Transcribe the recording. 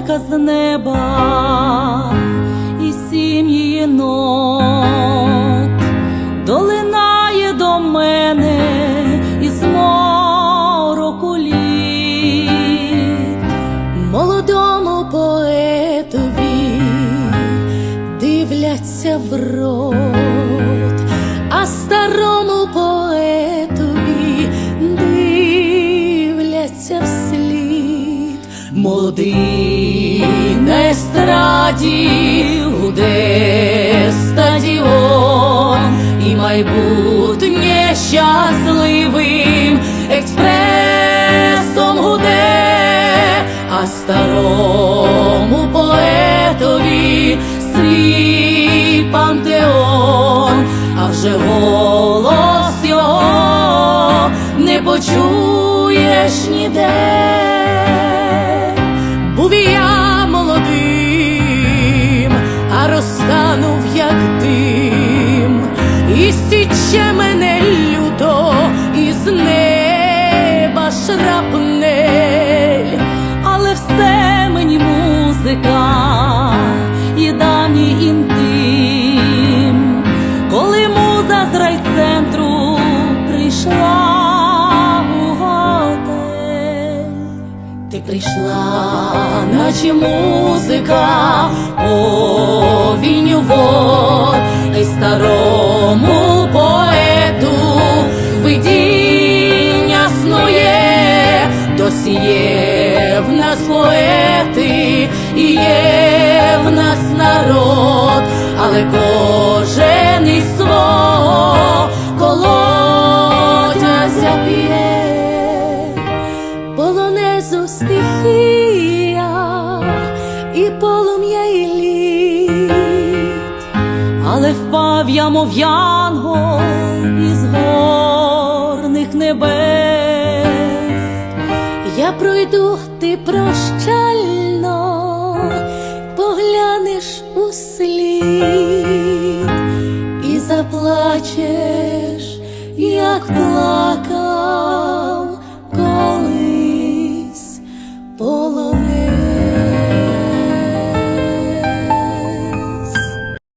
музика з неба і сім'ї нот долинає до мене із мороку літ. Молодому поетові дивляться в рот, а Молодий на естраді гуде стадіон, і майбутнє щасливим експресом гуде, а старому поетові свій пантеон, а вже голос його не почуєш ніде. Розтанув як дим, і січе мене люто із неба шрапнель, прийшла, наче музика, овінь вод, і старому поету видіння снує, досі є в нас поети, і є в нас народ, але кожен стихія і полум'я і лід, але впав я, мов янгол із горних небес. Я пройду, ти прощально поглянеш у слід і заплачеш, як плакав